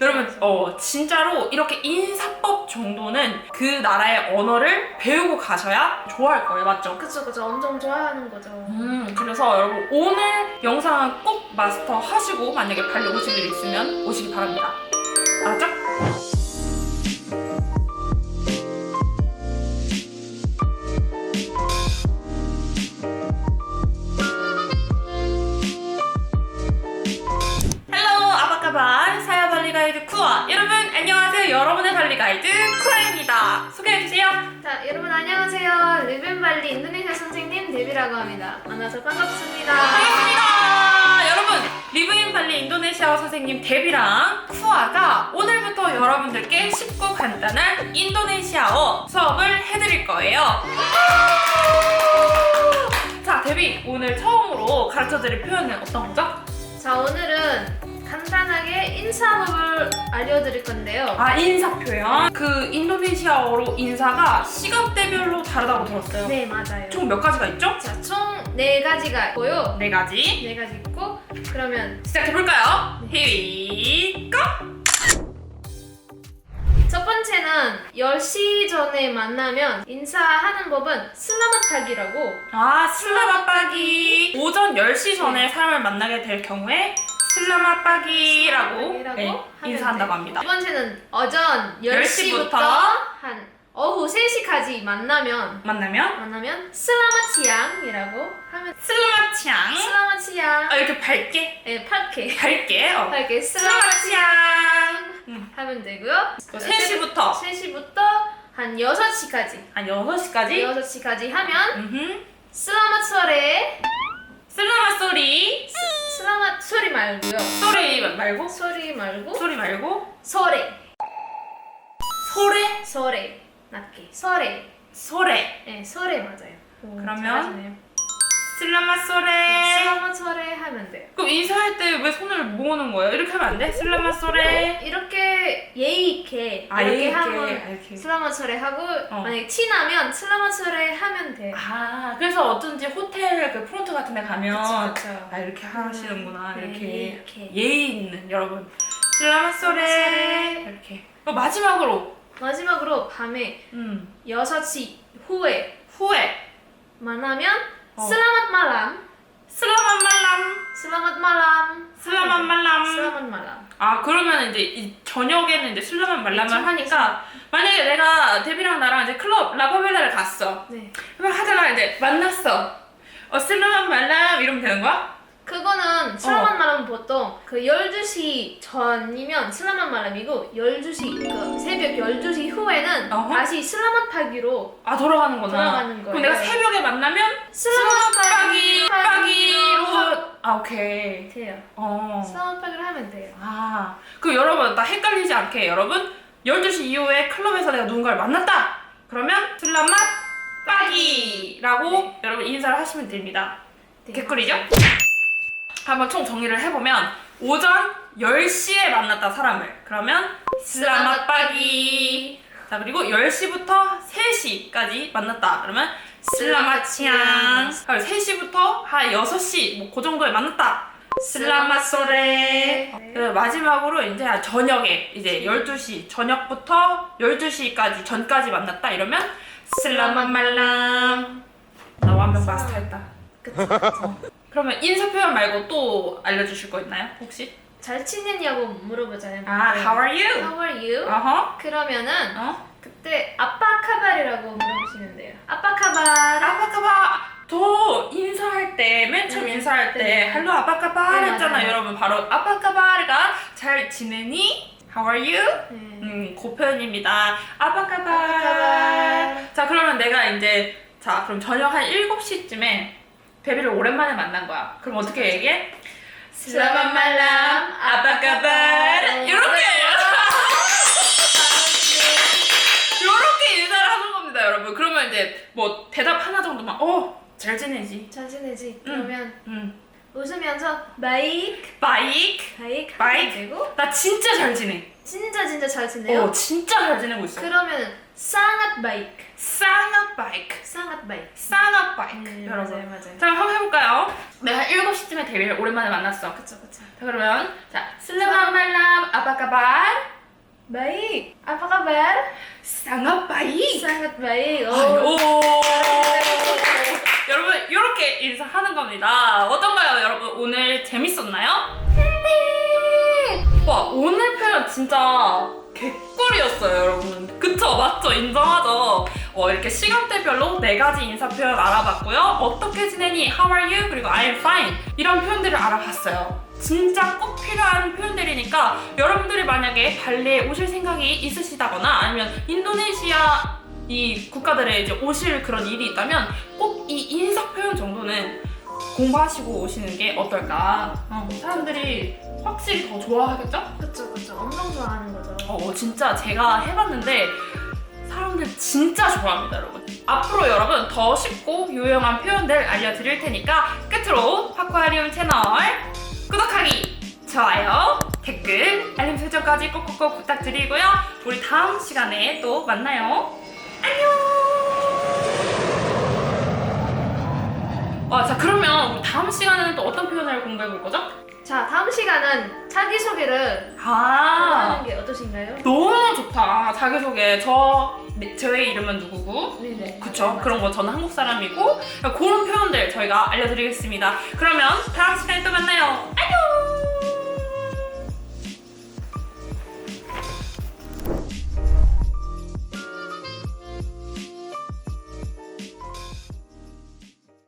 여러분, 어, 진짜로 이렇게 인사법 정도는 그 나라의 언어를 배우고 가셔야 좋아할 거예요. 맞죠? 그쵸 그쵸 엄청 좋아하는 거죠. 음, 그래서 여러분 오늘 영상은 꼭 마스터 하시고 만약에 발리 오실 일 있으면 오시기 바랍니다. 알았죠? 가이드 쿠아입니다 소개해주세요 자 여러분 안녕하세요. 리벤발리 인도네시아 선생님 데비라고 합니다. 만나서 반갑습니다. 반갑습니다. 여러분 리브인 발리 인도네시아어 선생님 데비랑 쿠아가 오늘부터 여러분들께 쉽고 간단한 인도네시아어 수업을 해드릴 거예요. 자 데비 오늘 처음으로 가르쳐드릴 표현은 어떤 거죠? 자 오늘은 간단하게 인사법을 알려드릴 건데요. 아 인사 표현. 그 인도네시아어로 인사가 시간대별로 다르다고 들었어요. 네 맞아요. 총 몇 가지가 있죠? 자 총 네 가지가 있고요. 네 가지. 네 가지 있고 그러면 시작해볼까요? 히고! 첫 번째는 10시 전에 만나면 인사하는 법은 슬라마타기라고 아, 슬라마빠기. 오전 10시 전에 사람을 만나게 될 경우에 슬라마빠기라고 슬라마빠기라고 네, 인사한다고. 합니다. 두 번째는 오전 10시부터 10시부터 한 오후 3시까지 만나면 만나면 만나면 슬라마치앙이라고 하면 슬라마치앙. 슬라마치앙 아, 이렇게 밝게, 네, 팔게 밝게. 어. 슬라마치앙 슬라마치앙. 음. 하면 되고요. 또 3시부터 3시부터 한 6시까지 한 6시까지. 6시까지 하면 음흠. 슬라마츠어레 슬라마 소리. 슬라마 소리 말고요. 소리 말고? 소리 말고 소리 말고? 소레 소래? 소레 낮게 소레 소래. 네 소레 맞아요. 오, 그러면? 잘하시네요. 슬라마 소래. 슬라마 소레 하면 돼요. 그럼 인사할 때 왜 손을 모으는 거예요? 이렇게 하면 안 돼? 슬라마 소래. 이렇게 예의 있게 아, 이렇게 있게. 하면 이렇게. 슬라마 소레 하고 어. 만약에 친하면 슬라마 소레 하면 돼요. 아, 그래서 어쩐지 호텔 그 프론트 같은 데 가면 그쵸. 아, 이렇게 하시는구나. 네, 이렇게. 이렇게. 예의 있는 여러분. 슬라마. 소레. 이렇게. 어, 마지막으로. 마지막으로 밤에 음. 6시 후에 후에. 만나면 어. 슬라맛 말람 슬라만 말람. 슬라맛 말람 슬라만 말람. 슬라맛 말람 아, 그러면 이제 이 저녁에는 이제 말람을 그쵸, 하니까 만약에 내가 데뷔랑 나랑 이제 클럽 라바벨라를 갔어. 네 그럼 하다가 이제 만났어. 어, 슬라만 말람 이러면 되는 거야? 그거는 어. 슬라맛 말람은 보통 그 12시 전이면 슬라맛 말람이고 12시 그 새벽 12시 후에는 어허. 다시 슬라맛 파기로 아. 돌아가는 그럼 거예요. 내가 새벽에 만나면 슬라맛 빠기, 파기로 빠기로. 아, 오케이. 돼요 어. 슬라맛 파기로 하면 돼요 아, 그 여러분, 나 헷갈리지 않게 여러분, 12시 이후에 클럽에서 내가 누군가를 만났다! 그러면 슬라맛 빠기라고 네. 여러분 인사를 하시면 됩니다. 네. 개꿀이죠? 한번 총 정리를 해보면 오전 10시에 만났다 사람을. 그러면 슬라맛 빠기 자 그리고 10시부터 3시까지 만났다. 그러면 슬라맛 치앙. 그리고 3시부터 한 6시 뭐그 정도에 만났다. 슬라맛 소레. 네. 그리고 마지막으로 이제 저녁에 이제 12시 저녁부터 12시까지 전까지 만났다. 이러면 슬라맛 말람 나 완벽 마스터했다. 그쵸 그러면 인사 표현 말고 또 알려주실 거 있나요 혹시? 잘 지냈냐고 물어보잖아요 아 How are you? How are you? 어허 그러면은 어? 그때 아빠 카발이라고 물어보시면 돼요. 아빠 카발. 아빠카바 저 인사할 때 맨 처음 네. 인사할 때 네. 헬로 아빠카바 네, 했잖아요 맞아요. 여러분 바로 아빠카바가 잘 지내니? How are you? 네. 음, 그 표현입니다. 아빠카바. 아빠카바. 자, 그러면 내가 이제 자, 그럼 저녁 한 7시쯤에 데뷔를 오랜만에 만난 거야. 그럼 어떻게 얘기해? 슬라만 말람 아빠카바. 이렇게 이렇게 인사를 하는 겁니다, 여러분. 그러면 이제 뭐 대답 하나 정도만 어, 잘 지내지. 잘 지내지? 응. 그러면 음. 웃으면서 바이크 바이크. 바이크 바이크. 하면 되고 나 진짜 잘 지내. 진짜 진짜 잘 지내요. 어, 진짜 잘 지내고 있어. 그러면 sangat baik. 쌍악 바이크. sangat baik. 쌍악 바이크. 네, 여러분. 맞아요, 맞아요. 자, 한번 해볼까요? 내가 7시쯤에 데뷔를 오랜만에 만났어. 그쵸 그쵸. 자, 그러면 자, 슬라만 말람 아바카발 Baik. Apa kabar? 쌍악 바이크. Sangat baik. 오. 여러분 이렇게 인사하는 겁니다. 어떤가요, 여러분? 오늘 재밌었나요? 네. 와 오늘 표현 진짜 개꿀이었어요, 여러분. 그쵸, 맞죠, 인정하죠. 어, 이렇게 시간대별로 네 가지 인사 표현 알아봤고요. 어떻게 지내니? How are you? 그리고 I'm fine. 이런 표현들을 알아봤어요. 진짜 꼭 필요한 표현들이니까 여러분들이 만약에 발리에 오실 생각이 있으시다거나 아니면 인도네시아 이 국가들에 이제 오실 그런 일이 있다면 꼭 이 인사 표현 정도는 공부하시고 오시는 게 어떨까. 어, 사람들이 확실히 더 좋아하겠죠? 그쵸 그쵸. 엄청 좋아하는 거죠. 어, 진짜 제가 해봤는데 사람들 진짜 좋아합니다, 여러분. 앞으로 여러분 더 쉽고 유용한 표현들 알려드릴 테니까 끝으로 파쿠아리움 채널 구독하기, 좋아요, 댓글, 알림 설정까지 꼭꼭꼭 부탁드리고요. 우리 다음 시간에 또 만나요. 안녕! 와, 자 그러면 우리 다음 시간에는 또 어떤 표현을 공부해 볼 거죠? 자 다음 시간은 자기 소개를 아, 하는 게 어떠신가요? 너무 좋다. 자기소개. 저, 네, 저의 이름은 누구고? 네네. 그쵸. 그런 거 저는 한국 사람이고. 그런 표현들 저희가 알려드리겠습니다. 그러면 다음 시간에 또 만나요.